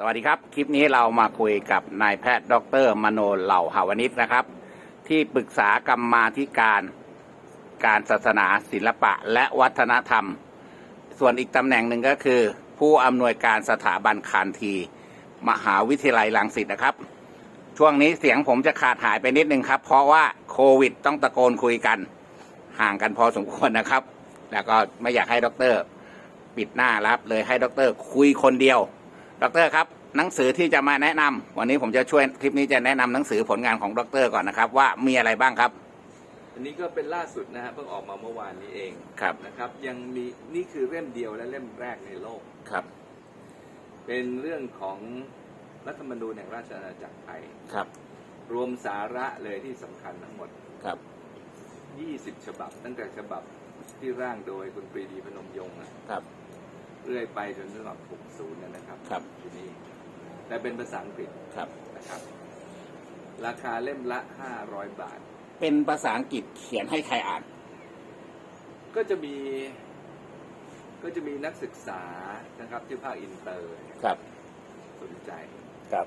สวัสดีครับ คลิปนี้เรามาคุยกับนายแพทย์ ดร มโนเหล่าหาวนิชนะครับ ที่ปรึกษากรรมาธิการการศาสนาศิลปะและวัฒนธรรม ส่วนอีกตำแหน่งหนึ่งก็คือ ผู้อำนวยการสถาบันคานที มหาวิทยาลัยรังสิตนะครับ ช่วงนี้เสียงผมจะขาดหายไปนิดนึงครับ เพราะว่าโควิดต้องตะโกนคุยกัน ห่างกันพอสมควรนะครับ แล้วก็ไม่อยากให้ดรปิดหน้ารับเลยให้ดรคุยคนเดียว ดรครับหนังสือที่จะมาแนะนำวันนี้ผมจะช่วยคลิปนี้จะแนะนำหนังสือผลงานของดรก่อนนะครับว่ามีอะไรบ้างครับ อันนี้ก็เป็นล่าสุดนะฮะเพิ่งออกมาเมื่อวานนี้เองครับนะครับ ยังมีนี่คือเล่มเดียวและเล่มแรกในโลกครับ เป็นเรื่องของรัฐธรรมนูญแห่งราชอาณาจักรไทยครับ รวมสาระเลยที่สำคัญทั้งหมดครับ20ฉบับ ตั้งแต่ฉบับที่ร่างโดยคุณปรีดีพนมยงค์อะครับ เรื่อยไปจนฉบับ60นะนะครับครับ ทีนี้แต่เป็นภาษาอังกฤษครับ นะครับ ราคาเล่มละ 500 บาท เป็นภาษาอังกฤษเขียนให้ใครอ่าน ก็จะมีก็จะมีนักศึกษานะครับที่ภาคอินเตอร์เนี่ยครับ สนใจครับ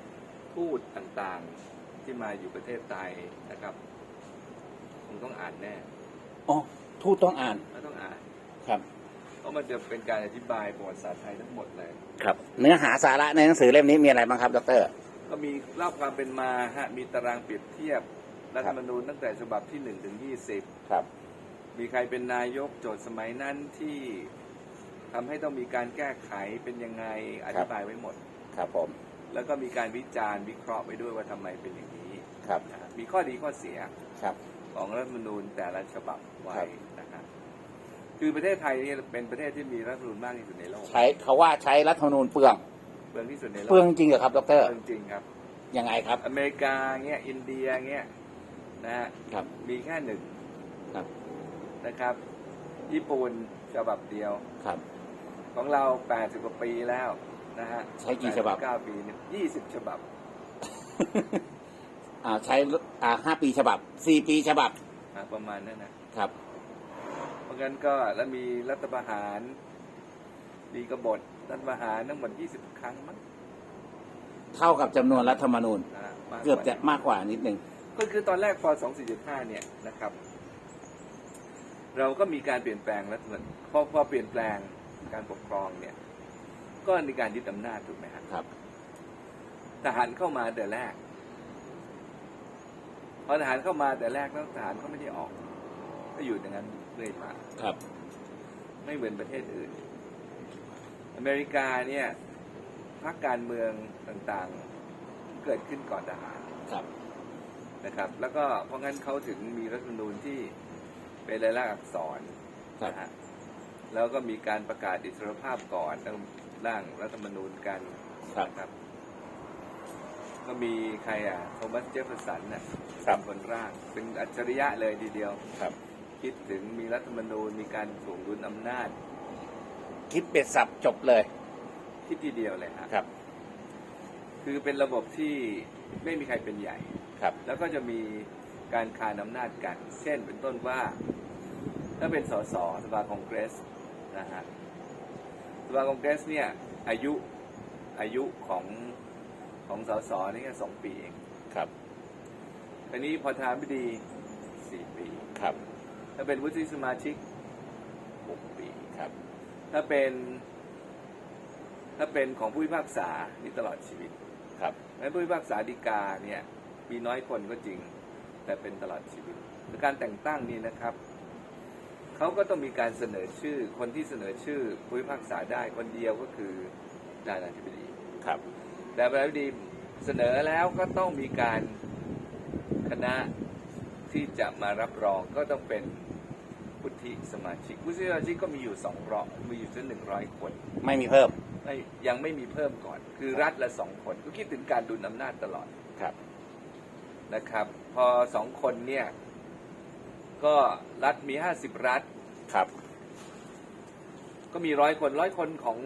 ทูตต่างๆที่มาอยู่ประเทศไทยนะครับคงต้องอ่านแน่อ๋อทูตต้องอ่าน ก็ต้องอ่าน ครับ เพราะมันจะเป็นการอธิบายประวัติศาสตร์ไทยทั้งหมดเลย ครับ เนื้อหาสาระในหนังสือเล่มนี้มีอะไรบ้างครับดร ก็มีเล่าความเป็นมาฮะมีตารางเปรียบเทียบรัฐธรรมนูญตั้งแต่ฉบับที่1ถึง20ครับ มีใครเป็นนายกโจทย์สมัยนั้นที่ทำให้ต้องมีการแก้ไขเป็นยังไงอธิบายไว้หมด ครับผม แล้วก็มีการวิจารณ์วิเคราะห์ไปด้วยว่าทำไมเป็นอย่างนี้ครับ นะฮะมีข้อดีข้อเสียครับ ของรัฐธรรมนูญแต่ละฉบับไว้ครับ นะครับ คือประเทศไทยนี่เป็นประเทศที่มีรัฐธรรมนูญมากที่สุดในโลกใช้เขาว่าใช้รัฐธรรมนูญเปลืองเปลืองที่สุดในโลกเปลืองจริงเหรอครับดรเปลืองจริงครับยังไงครับ อเมริกาเงี้ยอินเดียเงี้ยนะฮะครับ มีแค่หนึ่งครับนะครับ ญี่ปุ่นฉบับเดียวครับ ของเรา80กว่าปีแล้วนะฮะใช้กี่ฉบับ9ปีเนี่ย20ฉบับ อ่าใช้อ่าห้าปีฉบับสี่ปีฉบับอะประมาณนั้นนะ ครับเพราะ งั้นก็แล้วมีรัฐประหาร มีกบฏรัฐประหารทั้งหมด 20 ครั้งมั้งเท่ากับจำนวนรัฐธรรมนูญนะฮะมากเกือบว่าจะมากกว่านิดนึง ก็คือตอนแรกพอ2475 เนี่ยนะครับ เราก็มีการเปลี่ยนแปลงรัฐธรรมนูญพอพอเปลี่ยนแปลงการปกครองเนี่ย ก็มีการยึดอำนาจถูกไหมครับ ครับ ทหารเข้ามาแต่แรก พอทหารเข้ามาแต่แรกแล้วทหารก็ไม่ได้ออก ก็อยู่อย่างนั้น เรื่อยมาครับ ไม่เหมือนประเทศอื่น อเมริกาเนี่ยพรรคการเมืองต่างๆ เกิดขึ้นก่อนทหารครับนะครับ แล้วก็เพราะงั้นเขาถึงมีรัฐธรรมนูญที่เป็นลายลักษณ์อักษรครับนะฮะแล้วก็มีการประกาศอิสรภาพก่อนต้องร่างรัฐธรรมนูญกันครับนะครับก็มีใครอะโทมัสเจฟเฟอร์สันน่ะครับเป็นคนร่าง เป็นอัจฉริยะเลยทีเดียวครับ คิดถึงมีรัฐธรรมนูญมีการถ่วงดุลอำนาจ คิดเบ็ดสับจบเลยคิดทีเดียวเลยฮะครับ คือเป็นระบบที่ไม่มีใครเป็นใหญ่ ครับ แล้วก็จะมีการคานอำนาจกัน เช่นเป็นต้นว่า ถ้าเป็นสสสภาคองเกรสนะฮะสภาคองเกรสเนี่ย อายุอายุของของสสนี่แค่สองปีเองครับอันนี้พอทานพิธีสี่ปีครับ ถ้าเป็นวุฒิสมาชิกหกปีครับ ถ้าเป็น ถ้าเป็นของผู้พิพากษานี่ตลอดชีวิตครับแม้ผู้พิพากษาฎีกาเนี่ยมีน้อยคนก็จริง แต่เป็นตลอดชีวิตการแต่งตั้งนี่นะครับเขาก็ต้องมีการเสนอชื่อ คนที่เสนอชื่อผู้พิพากษาได้คนเดียวก็คือประธานาธิบดีครับ แต่ประธานาธิบดีเสนอแล้วก็ต้องมีการคณะ ที่จะมารับรองก็ต้องเป็นวุฒิสมาชิกวุฒิสมาชิกก็มีอยู่สองร้อยมีอยู่ถึงหนึ่งร้อยคนไม่มีเพิ่มไม่ยังไม่มีเพิ่มก่อน คือรัฐละสองคนก็คิดถึงการดุลอำนาจตลอดครับนะครับ พอสองคนเนี่ย ก็รัฐมีห้าสิบรัฐครับ ก็มีร้อยคนร้อยคนของ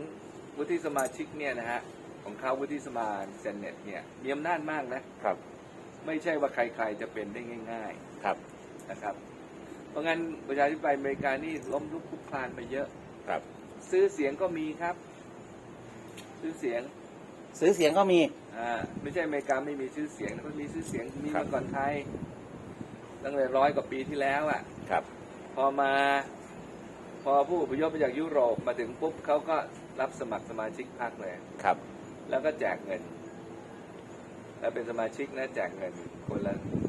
วุฒิสมาชิกเนี่ยนะฮะของเขาวุฒิสมาเซนเนตเนี่ยมีอำนาจมากนะครับ ไม่ใช่ว่าใครๆจะเป็นได้ง่าย ครับๆนะครับ เพราะงั้นประชาธิปไตยอเมริกานี่ล้มลุกคลุกคลานไปเยอะ ครับ ซื้อเสียงก็มีครับ ซื้อเสียงซื้อเสียงก็มี อ่าไม่ใช่อเมริกาไม่มีชื่อเสียงนะมันมีชื่อเสียงมีครับ มาก่อนไทยตั้งแต่ร้อยกว่าปีที่แล้วอะ ครับ พอมาพอผู้อพยพมาจากยุโรปมาถึงปุ๊บเขาก็รับสมัครสมาชิกพรรคเลย ครับ แล้วก็แจกเงิน แล้วเป็นสมาชิกนะแจกเงินคนละสิบ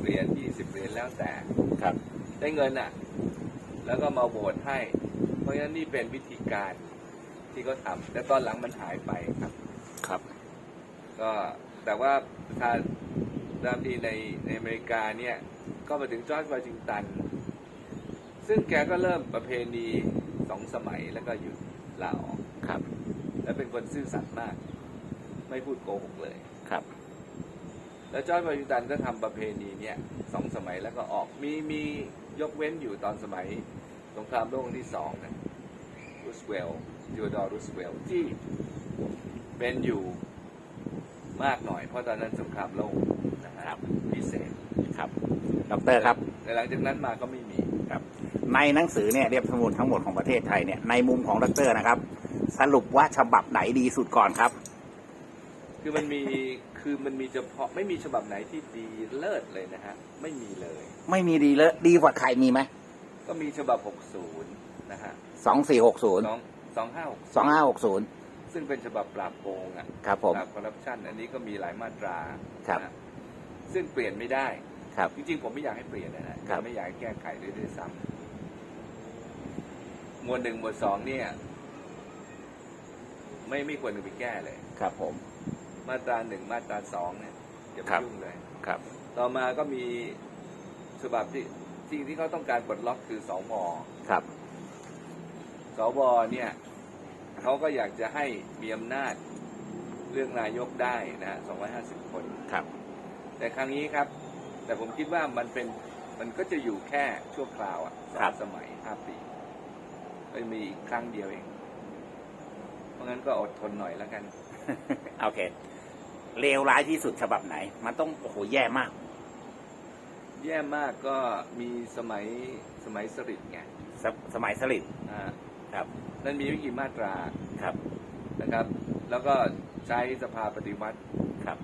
เหรียญยี่สิบเหรียญแล้วแต่ครับ ได้เงินอะ แล้วก็มาโหวตให้ เพราะฉะนั้นนี่เป็นวิธีการที่เขาทำแต่ตอนหลังมันหายไปครับครับ ก็แต่ว่าประธานดามดีในในอเมริกาเนี่ย ก็มาถึงจอร์จวอชิงตัน ซึ่งแกก็เริ่มประเพณีสองสมัยแล้วก็หยุดลาออกครับ และเป็นคนซื่อสัตย์มาก ไม่พูดโกหกเลยครับ แล้วจอร์จวอชิงตันก็ทำประเพณีเนี่ยสองสมัยแล้วก็ออกมีมียกเว้นอยู่ตอนสมัยสงครามโลกครั้งที่สองนะรูสเวลต์จูดอร์รูสเวลต์ที่เป็นอยู่มากหน่อย เพราะตอนนั้นสงครามโลกนะฮะครับพิเศษครับดอกเตอรครับแต่หลังจากนั้นมาก็ไม่มีครับในหนังสือเนี่ยเรียบสมุนทั้งหมดของประเทศไทยเนี่ยในมุมของดรนะครับ สรุปว่าฉบับไหนดีสุดก่อนครับ คือมันมีคือมันมีเฉพาะไม่มีฉบับไหนที่ดีเลิศเลยนะฮะ ไม่มีเลย ไม่มีดีเลยดีกว่าใครมีไหมก็มีฉบับ 60 นะฮะ สองสี่หกศูนย์สองสองห้าสองห้าหกศูนย์ซึ่งเป็นฉบับปราบโกงอะครับผม ปราบคอร์รัปชันอันนี้ก็มีหลายมาตราครับนะซึ่งเปลี่ยนไม่ได้ ครับ จริงๆ ผมไม่อยากให้เปลี่ยนนะฮะครับ ไม่อยากให้แก้ไขด้วยด้วยซ้ำหมวดหนึ่งหมวดสองเนี่ย ไม่ไม่ควรจะไปแก้เลย ครับผม มาตราหนึ่งมาตราสองเนี่ยอย่าไปครับ ยุ่งเลย ครับ ต่อมาก็มีฉบับที่สิ่งที่เขาต้องการปลดล็อกคือสวครับ สวเนี่ยเขาก็อยากจะให้มีอำนาจเรื่องนายกได้นะฮะ250 คน ครับ แต่ครั้งนี้ครับ แต่ผมคิดว่ามันเป็นมันก็จะอยู่แค่ชั่วคราวอะสอครังบ สมัยห้าปีไม่มีอีกครั้งเดียวเอง เพราะงั้นก็อดทนหน่อยแล้วกัน โอเค เลวร้ายที่สุดฉบับไหน มันต้องโอ้โหแย่มาก แย่มากก็มีสมัยสมัยสฤษดิ์ไงสสมัยสลิดอ่าครับนั่นมีไม่กี่มาตราครับนะครับ แล้วก็ใช้สภาปฏิวัติ ครับ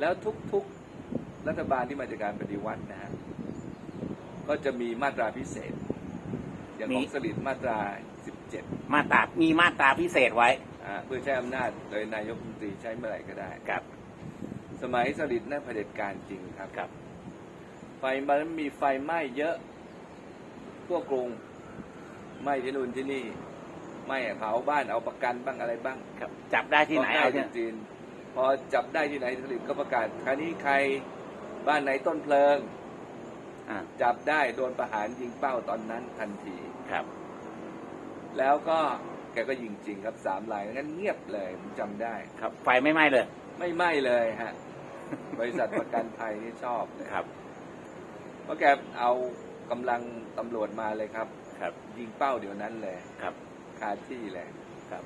แล้วทุกๆรัฐบาลที่มาจากการปฏิวัตินะฮะก็จะมีมาตราพิเศษ อย่างของมีสลิดมาตรา 17 มาตรามีมาตราพิเศษไว้อ่า เพื่อใช้อำนาจโดยนายกรัฐมนตรีใช้เมื่อไหร่ก็ได้ครับ สมัยสลิดนั่นเผด็จการจริงครับครับ ไฟมันมีไฟไหม้เยอะทั่วกรุงไหม้ที่นู่นที่นี่ไหม้เผาบ้านเอาประกันบ้างอะไรบ้างครับ จับได้ที่ไหนพอเอาใกล้เนี่ยจีนพอจับได้ที่ไหนสลิดก็ประกาศคราวนี้ใครบ้านไหนต้นเพลิงอ่าจับได้โดนประหารยิงเป้าตอนนั้นทันทีครับ แล้วก็ แกก็ยิงจริงครับสามลายงั้นเงียบเลยผมจำได้ ครับ ไฟไม่ไหม้เลย ไม่ไหม้เลยฮะ บริษัทประกันภัยนี่ชอบเลยครับ เพราะแกเอากำลังตำรวจมาเลยครับ ครับ ยิงเป้าเดี๋ยวนั้นเลยครับ คาที่เลยครับ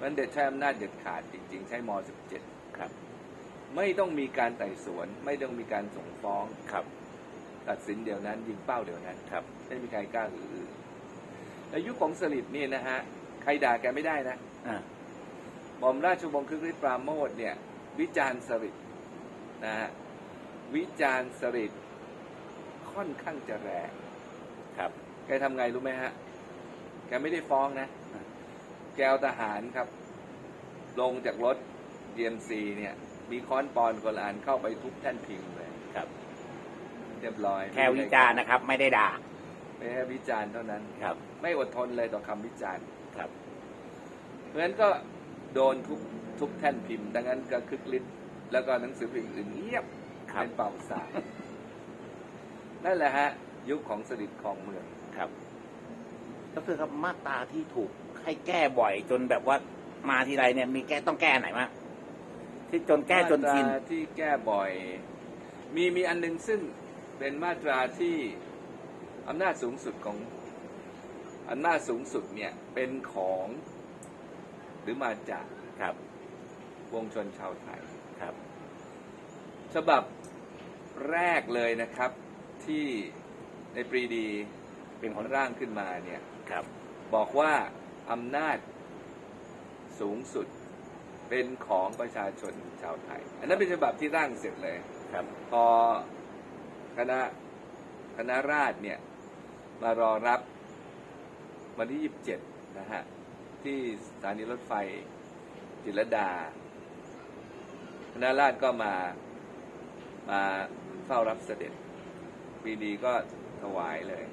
มันเด็ดใช้อำนาจเด็ดขาดจริง ๆ ใช้ม .17 ครับ ไม่ต้องมีการไต่สวน ไม่ต้องมีการส่งฟ้องครับ ตัดสินเดี๋ยวนั้น ยิงเป้าเดี๋ยวนั้นครับ ไม่มีใครกล้าหือรือในยุคของสลิดนี่นะฮะ ใครด่าแกไม่ได้นะอ่าหม่อมราชวงศ์คึกฤทธิ์ปราโมทเนี่ย วิจารณ์สลิดนะฮะวิจารณ์สลิดค่อนข้างจะแรงครับแกทำไงรู้ไหมฮะ แกไม่ได้ฟ้องนะ แกเอาทหารครับ ลงจากรถ GMC เนี่ย มีค้อนปอนกลานเข้าไปทุบแท่นพิมพ์เลยครับ เรียบร้อยแค่วิจารณ์นะครับ ไม่ได้ด่าไม่แค่วิจารณ์เท่านั้นครับ ไม่อดทนเลยต่อคำวิจารณ์ครับ เพราะฉะนั้นก็โดนทุบทุบแท่นพิมพ์ ดังนั้นก็คึกฤทธิ์แล้วก็หนังสือพิมพ์อื่นเงียบครับ เป็นเป่าสายนั่นแหละฮะ ยุคของสลิดของเมือง ครับดรครับมาตราที่ถูกให้แก้บ่อยจนแบบว่ามาทีไรเนี่ยมีแก้ต้องแก้ไหนมางที่จนแก้จนชิน มาตราที่แก้บ่อย มีมีอันหนึงซึ่งเป็นมาตราที่อำนาจสูงสุดของอำนาจสูงสุดเนี่ยเป็นของ หรือมาจากครับวงชนชาวไทยครับ ฉบับแรกเลยนะครับที่ในปรีดีเป็นคคนนร่างขึ้นมาเนี่ยครับ บอกว่าอำนาจสูงสุดเป็นของประชาชนชาวไทย อันนั้นเป็นฉบับที่ร่างเสร็จเลยครับ พอคณะคณะราษฎรเนี่ยมารอรับวันที่ 27 นะฮะ ที่สถานีรถไฟจิตรดาคณะราษฎรก็มามาเฝ้ารับเสด็จปีดีก็ถวายเลย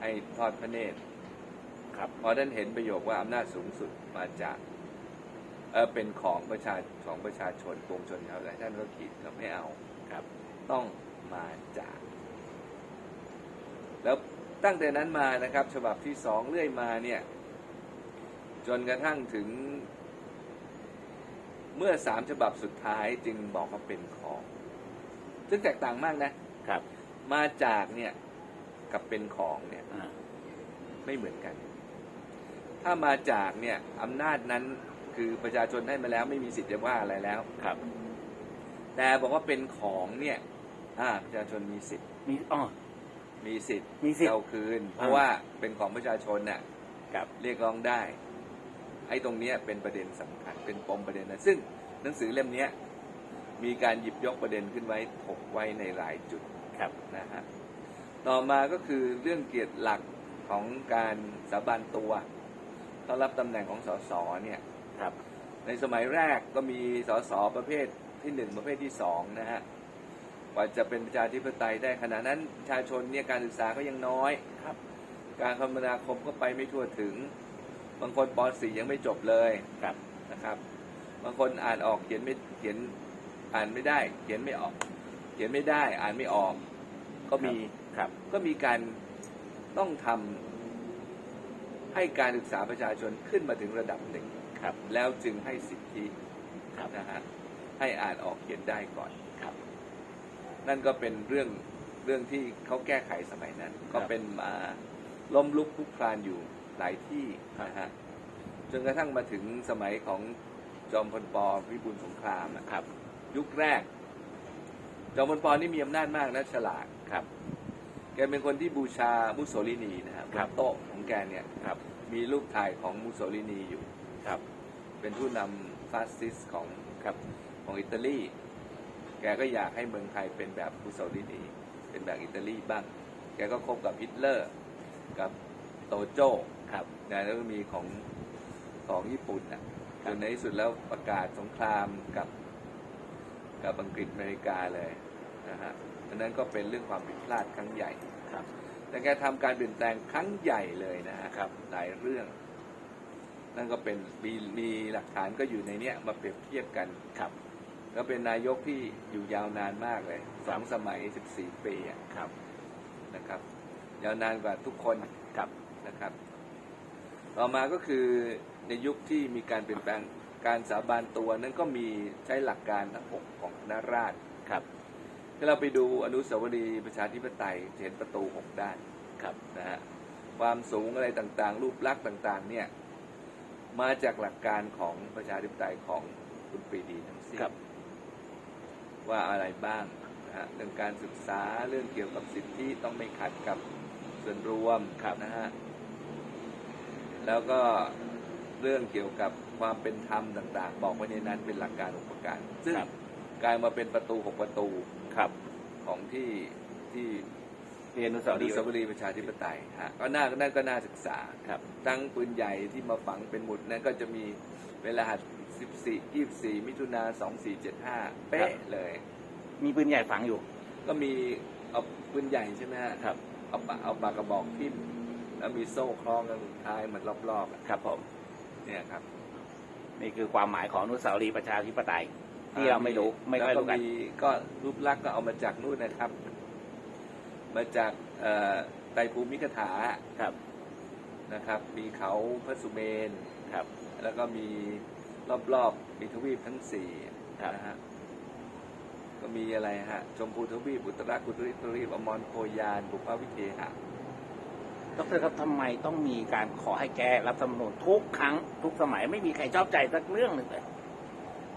ให้ทอดพระเนตรครับพอท่านเห็นประโยคว่าอำนาจสูงสุดมาจากเออเป็นของประชาของประชาชนปวงชนชาวไทยท่านก็ขีดก็ไม่เอาครับ ต้องมาจาก แล้วตั้งแต่นั้นมานะครับ ฉบับที่สองเรื่อยมาเนี่ย จนกระทั่งถึง เมื่อสามฉบับสุดท้ายจึงบอกว่าเป็นของ ซึ่งแตกต่างมากนะครับ มาจากเนี่ยกับเป็นของเนี่ยอ่าไม่เหมือนกัน ถ้ามาจากเนี่ยอำนาจนั้นคือประชาชนให้มาแล้วไม่มีสิทธิ์จะว่าอะไรแล้วครับ แต่บอกว่าเป็นของเนี่ย อ่า ประชาชนมีสิทธิ์มีอ๋อมีสิทธิ์มีสิทธิ์เอาคืน เพราะอ่าว่าเป็นของประชาชนน่ะครับเรียกร้องได้ ไอ้ตรงเนี้ยเป็นประเด็นสำคัญเป็นปมประเด็นนะซึ่งหนังสือเล่มเนี้ยมีการหยิบยกประเด็นขึ้นไว้ถกไว้ในหลายจุดครับนะฮะต่อมาก็คือเรื่องเกียรติหลักของการสาบานตัวต้อนรับตำแหน่งของสสเนี่ยครับ ในสมัยแรกก็มีสสประเภทที่หนึ่งประเภทที่สองนะฮะกว่าจะเป็นประชาธิปไตยได้ขณะนั้นประชาชนเนี่ยการศึกษาก็ยังน้อยครับ การคมนาคมก็ไปไม่ทั่วถึง บางคนป .4 ยังไม่จบเลยครับนะครับ บางคนอ่านออกเขียนไม่เขียนอ่านไม่ได้ เขียนไม่ออก เขียนไม่ได้ อ่านไม่ออก ก็มีครับ ก็มีการต้องทำให้การศึกษาประชาชนขึ้นมาถึงระดับหนึ่งครับ แล้วจึงให้สิทธิครับนะฮะให้อ่านออกเขียนได้ก่อนครับ นั่นก็เป็นเรื่องเรื่องที่เขาแก้ไขสมัยนั้นครับก็เป็นมาล้มลุกคลุกคลานอยู่หลาย ที่นะฮะจนกระทั่งมาถึงสมัยของจอมพลปวิบูลย์สงครามอะครับ ยุคแรก จอมพลปนี่มีอำนาจมากและฉลาดครับ แกเป็นคนที่บูชามุสโสลินีนะครับครับโต๊ะของแกเนี่ยครับมีรูปถ่ายของมุสโสลินีอยู่ครับ เป็นผู้นำฟาสซิสต์ของครับของอิตาลี แกก็อยากให้เมืองไทยเป็นแบบมุสโสลินี เป็นแบบอิตาลีบ้าง แกก็คบกับฮิตเลอร์ กับโตโจ้ ครับ นะแล้วก็มีของของญี่ปุ่นนะจนในที่สุดแล้วประกาศสงครามกับกับอังกฤษอเมริกาเลยนะฮะอันนั้นก็เป็นเรื่องความผิดพลาดครั้งใหญ่ครับ แต่แกทำการเปลี่ยนแปลงครั้งใหญ่เลยนะฮะครับ หลายเรื่อง นั่นก็เป็นมีมีหลักฐานก็อยู่ในเนี้ยมาเปรียบเทียบกันครับก็เป็นนายกที่อยู่ยาวนานมากเลยสองสมัย14ปีอะครับนะครับ ยาวนานกว่าทุกคนครับนะครับ ต่อมาก็คือในยุคที่มีการเปลี่ยนแปลงการสาบานตัวนั้นก็มีใช้หลักการทั้งหกของคณะราษฎรครับถ้าเราไปดูอนุสาวรีย์ประชาธิปไตยจะเห็นประตูหกด้านครับนะฮะความสูงอะไรต่างๆ รูปลักษณ์ต่าง ๆ เนี่ยมาจากหลักการของประชาธิปไตยของคุณปรีดีทั้งสิ้นครับว่าอะไรบ้างนะฮะเรื่องการศึกษาเรื่องเกี่ยวกับสิทธิต้องไม่ขัดกับส่วนรวมครับนะฮะ แล้วก็เรื่องเกี่ยวกับความเป็นธรรมต่าง ๆ บอกไว้ในนั้นเป็นหลักการอุปการซึ่งครับ กลายมาเป็นประตูหกประตูครับของที่ที่เรียนอนุสาอวรีนุย์ สาวรีย์ประชาธิปไตยฮะก็น่านั่นก็น่าศึกษาครับ ตั้งปืนใหญ่ที่มาฝังเป็นหมุดนั้นก็จะมีเป็นรหัส 14 24 มิถุนา2475 เป๊ะเลย มีปืนใหญ่ฝังอยู่ ก็มีเอาปืนใหญ่ใช่ไหมฮะครับ เอาปากเอาปากกระบอกทิ่ม แล้วมีโซ่คล้องกันสุดท้ายเหมือนรอบๆอะครับผมเนี่ยครับนี่คือความหมายของอนุสาวรีย์ประชาธิปไตย ที่เราไม่รู้ไม่ค่อยแล้วรู้กัน มีก็รูปลักษณ์ก็เอามาจากนู่นนะครับ มาจากเอ่อไตรภูมิกถาครับ นะครับ มีเขาพระสุเมน ครับ แล้วก็มีรอบๆมีทวีปทั้งสี่ครับ นะฮะก็มีอะไรฮะ ชมพูทวีปอุตรากุตริทวีปอมรโคยานบุพวิเทหะ ดรครับทำไมต้องมีการขอให้แก้รัฐธรรมนูญทุกครั้งทุกสมัยไม่มีใครชอบใจสักเรื่องหนึ่งเลย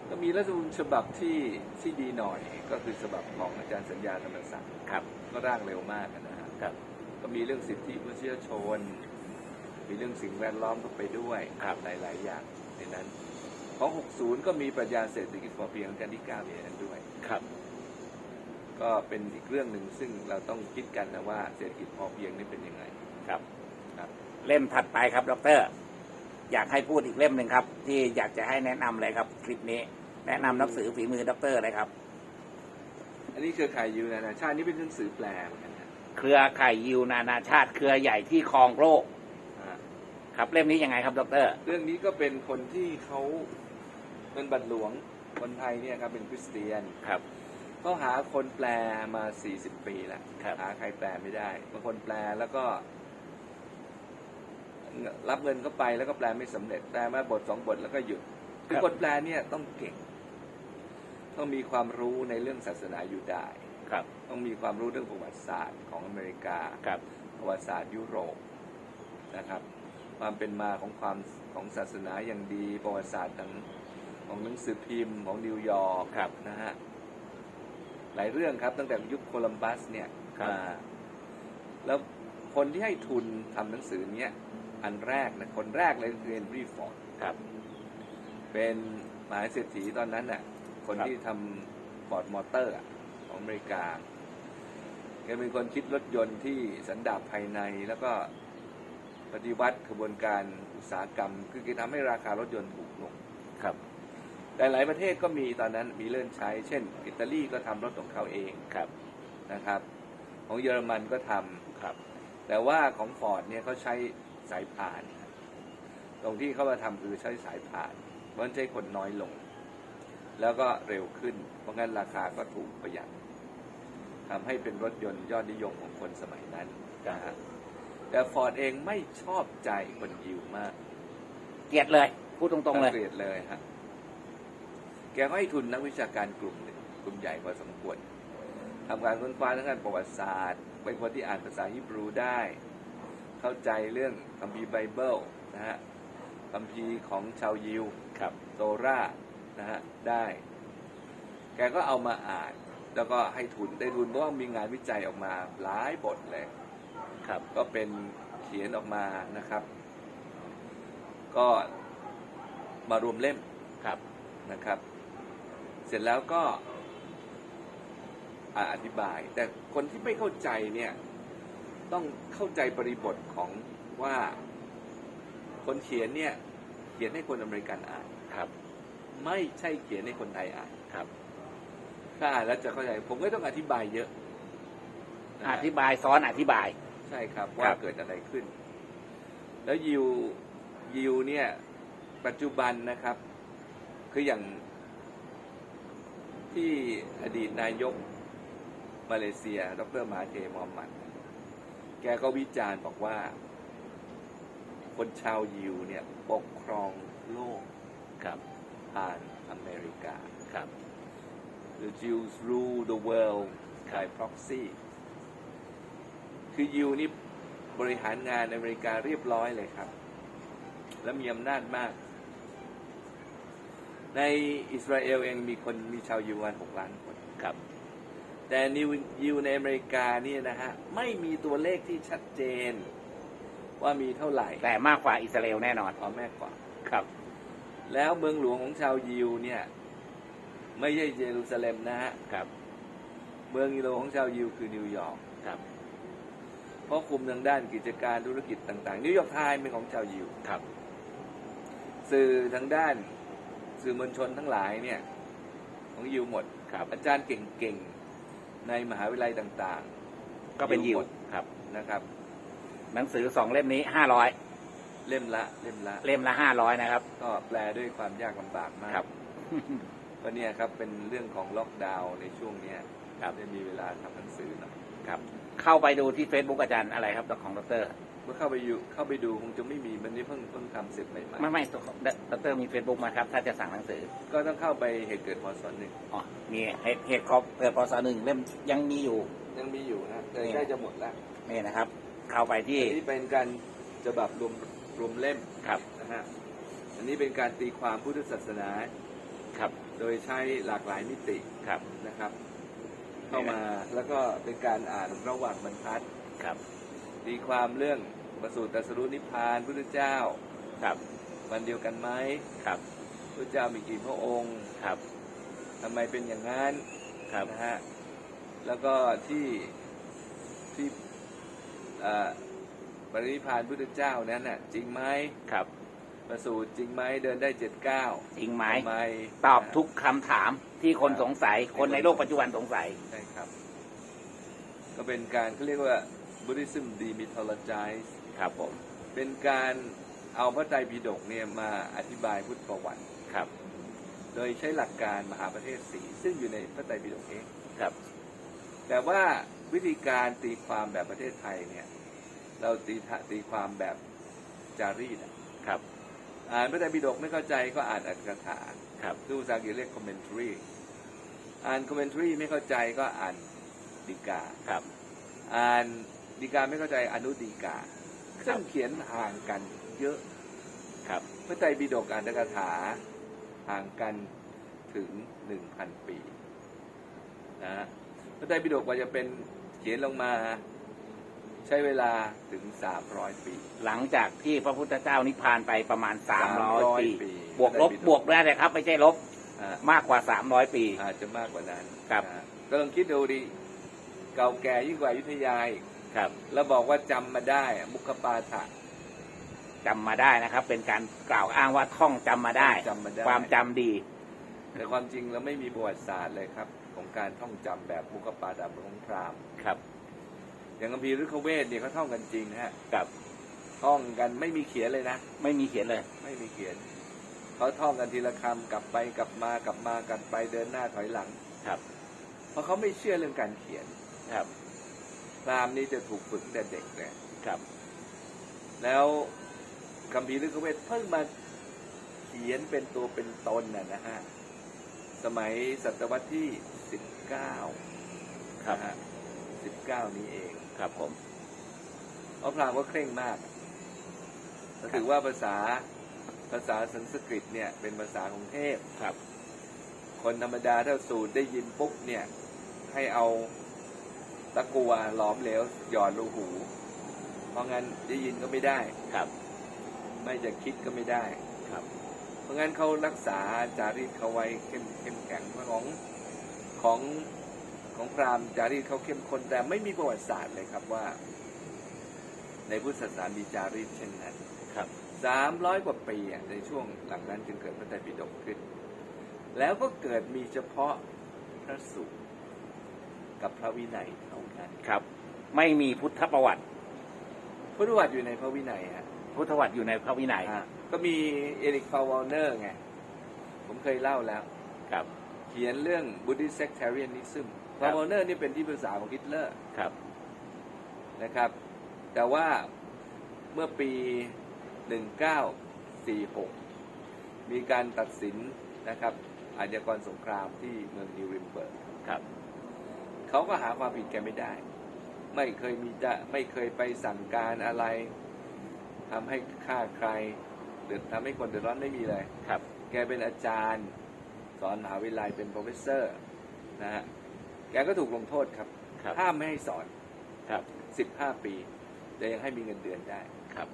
ก็มีรัฐธรรมนูญฉบับที่ที่ดีหน่อย ก็คือฉบับของอาจารย์สัญญาธรรมศักดิ์ครับ ก็ร่างเร็วมากนะฮะครับ ก็มีเรื่องสิทธิมนุษยชน มีเรื่องสิ่งแวดล้อมเข้าไปด้วยครับหลาย ๆ อย่างในนั้น ของ 60 ก็มีปรัชญาเศรษฐกิจพอเพียงกันที่9มีอันนั้นด้วยครับก็เป็นอีกเรื่องหนึ่งซึ่งเราต้องคิดกันนะว่าเศรษฐกิจพอเพียงนี่เป็นยังไง ครับครับ เล่มถัดไปครับดร อยากให้พูดอีกเล่มหนึ่งครับ ที่อยากจะให้แนะนำเลยครับ คลิปนี้ แนะนำหนังสือฝีมือดรเลยครับ อันนี้เครือข่ายยูนานาชาตินี่เป็นหนังสือแปลเหมือนกันนะเครือข่ายยิวนานาชาติ เครือใหญ่ที่ครองโลกอ่าครับ เล่มนี้ยังไงครับดร เรื่องนี้ก็เป็นคนที่เขาเป็นบัตรหลวงคนไทยเนี่ยครับเป็นคริสเตียนครับ ก็หาคนแปลมา 40 ปีแล้วครับ หาใครแปลไม่ได้บางคนแปลแล้วก็ รับเงินเข้าไปแล้วก็แปลไม่สำเร็จแปลมาบทสองบทแล้วก็หยุดคือคนแปลเนี่ยต้องเก่ง ต้องมีความรู้ในเรื่องศาสนายูดาห์ครับ ต้องมีความรู้เรื่องประวัติศาสตร์ของอเมริกาครับประวัติศาสตร์ยุโรปนะครับ ความเป็นมาของความของศาสนาอย่างดีประวัติศาสตร์ของของหนังสือพิมพ์ของนิวยอร์กครับนะฮะหลายเรื่องครับตั้งแต่ยุคโคลัมบัสเนี่ยครับมาแล้วคนที่ให้ทุนทำหนังสือเนี้ย อันแรกนะคนแรกเลยคือเฮนรี่ฟอร์ดครับ เป็นมหาเศรษฐีตอนนั้นน่ะ คนครับที่ทำฟอร์ดมอเตอร์ของอเมริกาแกเป็นคนคิดรถยนต์ที่สันดาปภายในแล้วก็ปฏิวัติกระบวนการอุตสาหกรรม คือแกทำให้ราคารถยนต์ถูกลงครับแต่หลายประเทศก็มีตอนนั้นมีเริ่มใช้ เช่น อิตาลีก็ทำรถของเขาเองครับนะครับ ของเยอรมันก็ทำครับ แต่ว่าของฟอร์ดเนี่ยเขาใช้ สายพาน ตรงที่เขามาทำคือใช้สายพานเพราะฉะนั้นใช้คนน้อยลง แล้วก็เร็วขึ้น เพราะงั้นราคาก็ถูกประหยัดทำให้เป็นรถยนต์ยอดนิยมของคนสมัยนั้นนะฮะแต่ฟอร์ดเองไม่ชอบใจคนยิวมากเกลียดเลย พูดตรงๆเลยเกลียดเลยฮะแกก็ให้ทุนนักวิชาการกลุ่มหนึ่งกลุ่มใหญ่พอสมควรทำการค้นคว้าทางด้านประวัติศาสตร์เป็นคนที่อ่านภาษาฮิบรูได้ เข้าใจเรื่อง คัมภีร์ไบเบิลนะฮะคัมภีร์ของชาวยิวครับโตรานะฮะได้ แกก็เอามาอ่าน แล้วก็ให้ทุนได้ทุนเพราะว่ามีงานวิจัยออกมาหลายบทเลยครับ ก็เป็นเขียนออกมานะครับ ก็มารวมเล่มครับนะครับ เสร็จแล้วก็อ่าอธิบาย แต่คนที่ไม่เข้าใจเนี่ย ต้องเข้าใจบริบทของ ว่าคนเขียนเนี่ย เขียนให้คนอเมริกันอ่านครับ ไม่ใช่เขียนให้คนไทยอ่านครับ ถ้าอ่านแล้วจะเข้าใจผมก็ต้องอธิบายเยอะนะอฮะธิบายซ้อนอธิบาย ใช่ครับครัว่าบเกิดอะไรขึ้น แล้วยิวยิวเนี่ย ปัจจุบันนะครับ คืออย่างที่อดีตนายกมาเลเซีย ดรมาเทมอมมัดแกก็วิจารณ์บอกว่า คนชาวยิวเนี่ยปกครองโลกครับผ่านอเมริกา ครับ The Jews rule the world by proxy คือยิวนี่บริหารงานอเมริกาเรียบร้อยเลยครับ และมีอำนาจมาก ในอิสราเอลเองมีคนมีชาวยิววันหกล้านคนครับ แต่นิวยิวในอเมริกาเนี่ยนะฮะ ไม่มีตัวเลขที่ชัดเจน ว่ามีเท่าไหร่แต่มากกว่าอิสราเอลแน่นอนเอาแม่กว่าครับ แล้วเมืองหลวงของชาวยิวเนี่ย ไม่ใช่เยรูซาเล็มนะฮะครับ เมืองหลวงของชาวยิวคือนิวยอร์กครับเพราะคุมทางด้านกิจการธุรกิจต่างๆนิวยอร์กไทม์เป็นของชาวยิวครับ สื่อทางด้านสื่อมวลชนทั้งหลายเนี่ย ของยิวหมดครับ อาจารย์เก่งๆในมหาวิทยาลัยต่างก็เป็นยิวหมดครับๆนะครับ หนังสือสองเล่มนี้ห้าร้อยเล่มละเล่มละเล่มละห้าร้อยนะครับ ก็แปลด้วยความยากลำบากมากครับเพราะเนี่ยครับเป็นเรื่องของล็อกดาวน์ในช่วงเนี้ยครับได้มีเวลาทำหนังสือหน่อยครับ เข้าไปดูที่ Facebook อาจารย์อะไรครับของดรเมื่อเข้าไปอยู่เข้าไปดูคงจะไม่มีมันนี่เพิ่งเพิ่งทำเสร็จใหม่ไม่ไม่ตัวของดรมี Facebook มาครับ ถ้าจะสั่งหนังสือๆก็ต้องเข้าไปเหตุเกิดพศหนึ่งอ๋อมีเหตุเหตุครอบเกิดพศหนึ่งเล่มยังมีอยู่ ยังมีอยู่นะแต่นี่ใกล้จะหมดแล้วนี่นะครับ เข้าไปที่อันนี้เป็นการฉบับรวมรวมเล่มครับนะฮะอันนี้เป็นการตีความพุทธศาสนาครับ โดยใช้หลากหลายมิติครับนะครับ เข้ามาแล้วก็เป็นการอ่านระหว่างบรรทัดครับ ตีความเรื่องประสูติตรัสรุนิพพานพุทธเจ้าครับวันเดียวกันไหมครับพพระเจ้ามีกี่พระองค์ครับทำไมเป็นอย่างนั้นครับนะฮะแล้วก็ที่ที่เอ่อ ปรินิพพานพุทธเจ้านั้นน่ะ จริงไหมครับ ประสูติจริงไหมเดินได้เจ็ดเก้าจริงไหมทำไมตอบทุกคำถามที่คนสงสัย คนในโลกปัจจุบันสงสัย ใช่ครับ ก็เป็นการเขาเรียกว่า Buddhism demythologize ครับผม เป็นการเอาพระไตรปิฎกเนี่ยมาอธิบายพุทธประวัติครับ โดยใช้หลักการมหาประเทศสีซึ่งอยู่ในพระไตรปิฎกเองครับ แต่ว่า วิธีการตีความแบบประเทศไทยเนี่ย เราตีทะตีความแบบจารีตอะครับ อ่านพระไตรปิฎกไม่เข้าใจก็อ่านอัตถกถาครับดูภาษาอังกฤษเรียก commentary อ่าน commentary ไม่เข้าใจก็อ่านดีกาครับ อ่านดีกาไม่เข้าใจอนุดีกาซึ่งเขียนห่างกันเยอะครับพระไตรปิฎกอัตถกถาห่างกันถึงหนึ่งพันปีนะฮะพระไตรปิฎกกว่าจะเป็น เขียนลงมาใช้เวลาถึงสามร้อยปี หลังจากที่พระพุทธเจ้านิพพานไปประมาณ 300 300ปีปี บวกลบได้ปีบวกได้เลยครับ ไม่ใช่ลบอะมากกว่า 300 ปี อาจจะมากกว่านั้นครับนะฮะก็ลองคิดดูดิเก่าแก่ยิ่งกว่าอยุธยาอีกครับ แล้วบอกว่าจำมาได้อะมุขปาฐะจำมาได้นะครับ เป็นการกล่าวอ้างว่าท่องจำมาได้จำมาได้ ความจำดี แต่ความจริงเราไม่มีประวัติศาสตร์เลยครับ ของการท่องจำแบบมุขปาฐะของพราหมณ์ครับ อย่างคัมภีร์ฤกขเวทเนี่ยเขาท่องกันจริงนะฮะกับท่องกันไม่มีเขียนเลยนะไม่มีเขียนเลย ไม่มีเขียนเขาท่องกันทีละคำกลับไปกลับมากลับมากลับไปเดินหน้าถอยหลังครับ เพราะเขาไม่เชื่อเรื่องการเขียนครับพราหมณ์นี่จะถูกฝึกตั้งแต่เด็กเลยครับ แล้วคัมภีร์ฤกขเวทเพิ่งมาเขียนเป็นตัวเป็นตนน่ะนะฮะ สมัยศตวรรษที่สิบเก้าครับสิบเก้านี้เองครับผม เพราะพราหมณ์ก็เคร่งมากก็ถือว่าภาษาภาษาสันสกฤตเนี่ยเป็นภาษาของเทพ ครับ คนธรรมดาถ้าสูตรได้ยินปุ๊บเนี่ย ให้เอาตะกัวหลอมเหลวหยอดรูหู เพราะงั้นได้ยินก็ไม่ได้ ครับ ไม่จะคิดก็ไม่ได้ค รับเพราะงั้นเขารักษาจารีตเขาไว้เข้มเข้มแข็งของของของพราหมณ์จารีตเขาเข้มข้นแต่ไม่มีประวัติศาสตร์เลยครับว่า ในพุทธศาสนามีจารีตเช่นนั้นครับสามร้อยกว่าปีอะในช่วงหลังนั้นจึงเกิดพระไตรปิฎกขึ้น แล้วก็เกิดมีเฉพาะพระสูตรกับพระวินัยเท่านั้นครับ ไม่มีพุทธประวัติ พุทธประวัติอยู่ในพระวินัยฮะพุทธประวัติอยู่ในพระวินัยอะ ก็มีเอริกฟาวลเนอร์ไง ผมเคยเล่าแล้วครับ เขียนเรื่อง Buddhist sectarianism ครัฟาบวลเนอร์นี่เป็นที่ปรึกษาของฮิตเลอร์ครับนะครับ แต่ว่าเมื่อปี 1946 มีการตัดสินนะครับอาชญากรสงครามที่เมืองนิวริมเบิร์กครับเขาก็หาความผิดแกไม่ได้ ไม่เคยมีจะไม่เคยไปสั่งการอะไรทำให้ฆ่าใคร เดือดทำให้คนเดือดร้อนไม่มีเลย ครับ แกเป็นอาจารย์ สอนมหาวิทยาลัยเป็นโปรเฟสเซอร์นะฮะ แกก็ถูกลงโทษครับ ครับ ห้ามไม่ให้สอนครับ15ปีแต่ยังให้มีเงินเดือนได้ ครับ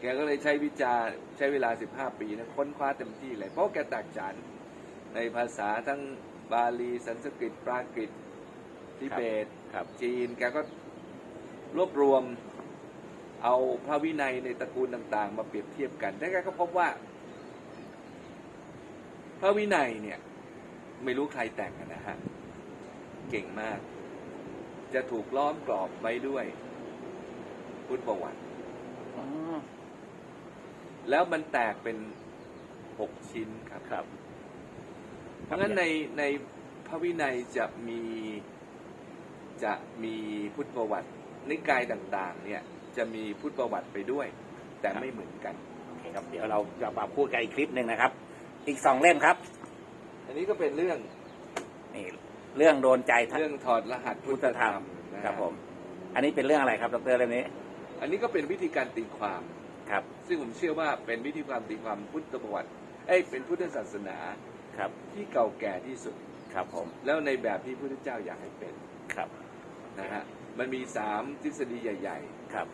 แกก็เลยใช้วิจาใช้เวลา15ปีนะค้นคว้าเต็มที่เลย เพราะแกแตกฉานในภาษาทั้งบาลีสันสกฤตปรากฤตทิเบตครับ จีน แกก็รวบรวม เอาพระวินัยในตระกูลต่าง ๆ มาเปรียบเทียบกันแล้วแกก็พบว่า พระวินัยเนี่ย ไม่รู้ใครแต่งกันนะฮะ เก่งมาก จะถูกล้อมกรอบไว้ด้วยพุทธประวัติอ๋อแล้วมันแตกเป็นหกชิ้นครับครับ เพราะงั้นในในพระวินัยจะมีจะมีพุทธประวัตินิกายต่าง ๆ เนี่ย จะมีพุทธประวัติไปด้วย แต่ไม่เหมือนกัน โอเคครับ เดี๋ยวเราจะมาพูดกันอีกคลิปหนึ่งนะครับ อีกสองเล่มครับ อันนี้ก็เป็นเรื่องนี่เรื่องโดนใจท่านเรื่องถอดรหัสพุพุททธธธธรรรรมมนะฮะครับ ผม อันนี้เป็นเรื่องอะไรครับดรเล่มนี้ อันนี้ก็เป็นวิธีการตีความครับ ซึ่งผมเชื่อว่าเป็นวิธีความตีความพุทธประวัติเอ้ยเป็นพุทธศาสนาครับ ที่เก่าแก่ที่สุดครับผม แล้วในแบบที่พระพุทธเจ้าอยากให้เป็นครับนะฮะมันมีสามทฤษฎีใหญ่ ๆ ครับ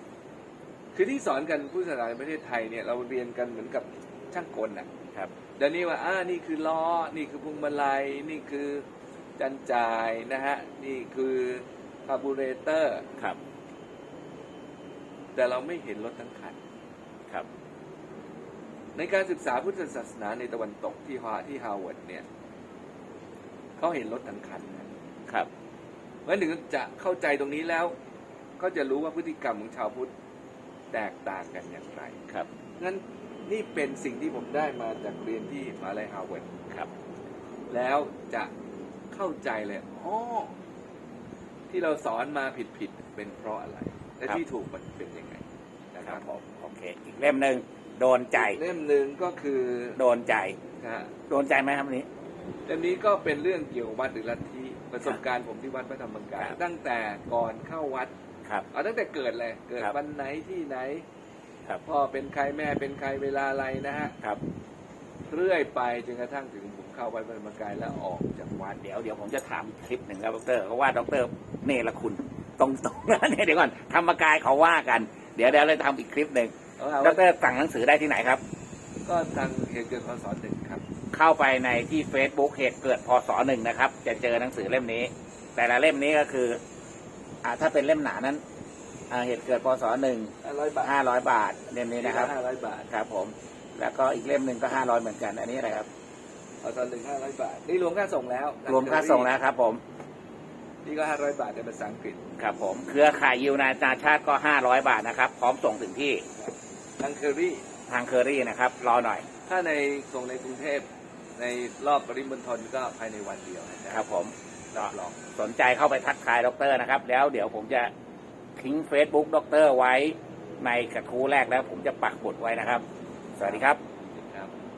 คือที่สอนกันพุทธศาสนาในประเทศไทยเนี่ยเราเรียนกันเหมือนกับช่างกลน่ะครับเดี๋ยวนี้ว่าอ่านี่คือล้อ นี่คือพวงมาลัย นี่คือจันจ่ายนะฮะ นี่คือคาร์บูเรเตอร์ครับ แต่เราไม่เห็นรถทั้งคันครับ ในการศึกษาพุทธศาสนาในตะวันตกที่ฮาที่ฮาร์วาร์ดเนี่ยเขาเห็นรถทั้งคันนะครับเพราะฉะนั้นถึงจะเข้าใจตรงนี้แล้ว ก็จะรู้ว่าพฤติกรรมของชาวพุทธ แตกต่างกันอย่างไรครับงั้นนี่เป็นสิ่งที่ผมได้มาจากเรียนที่มหาลัยฮาร์วาร์ดครับ แล้วจะเข้าใจเลยอ๋อที่เราสอนมาผิดๆเป็นเพราะอะไร และครับที่ถูกมันเป็นยังไงนะคครัรับบผมโอเค อีกเล่มหนึ่งโดนใจเล่มหนึ่งก็คือโดนใจนะฮะโดนใจไหมครับวันนี้เล่มนี้ก็เป็นเรื่องเกี่ยวกับวัดหรือลัทธิประสบการณ์ผมที่วัดพระธรรมกายครับตั้งแต่ก่อนเข้าวัด ครับ เอาตั้งแต่เกิดเลยเกิดครับวันไหนที่ไหนครับ พ่อเป็นใครแม่เป็นใครเวลาอะไรนะฮะครับ เรื่อยไปจนกระทั่งถึงผมเข้าวัดพระธรรมกายแล้วออกจากวัดเดี๋ยวเดี๋ยวผมจะถามคลิปหนึ่งครับดรเพราะว่าดรเนรคุณ ตรงตรงๆนะเนี่ยเดี๋ยวก่อนธรรมกายเขาว่ากัน เดี๋ยวเดี๋ยวเราทำอีกคลิปหนึ่งเอาละดว่ารสั่งหนังสือได้ที่ไหนครับ ก็ทางเหตุเกิดพศหนึ่งครับ เข้าไปในที่ Facebook เหตุเกิดพศหนึ่งนะครับ จะเจอหนังสือเล่มนี้ แต่ละเล่มนี้ก็คือ อ่าถ้าเป็นเล่มหนานั้นอ่าเหตุเกิดพศหนึ่งห้าร้อยบาทห้าร้อยบาทเล่มนี้นะครับห้าร้อยบาทครับ ผม แล้วก็อีกเล่มหนึ่งก็ห้าร้อยเหมือนกัน อันนี้อะไรครับพศหนึ่งห้าร้อยบาท นี่รวมค่าส่งแล้ว รวมค่าส่งแล้วครับ ผม นี่ก็ห้าร้อยบาทในภาษาอังกฤษครับ ผม เครือข่ายยิวนานาชาติก็ห้าร้อยบาทนะครับ พร้อมส่งถึงที่ทางเคอรี่ทางเคอรี่นะครับ รอหน่อย ถ้าในส่งในกรุงเทพในรอบปริมณฑลก็ภายในวันเดียวนะคครัรับบผม รับรองสนใจเข้าไปทักทายดรนะครับ แล้วเดี๋ยวผมจะทิ้ง Facebook ดรไว้ในกระทู้แรกแล้วผมจะปักบุดไว้นะครับ สวัสดีครับ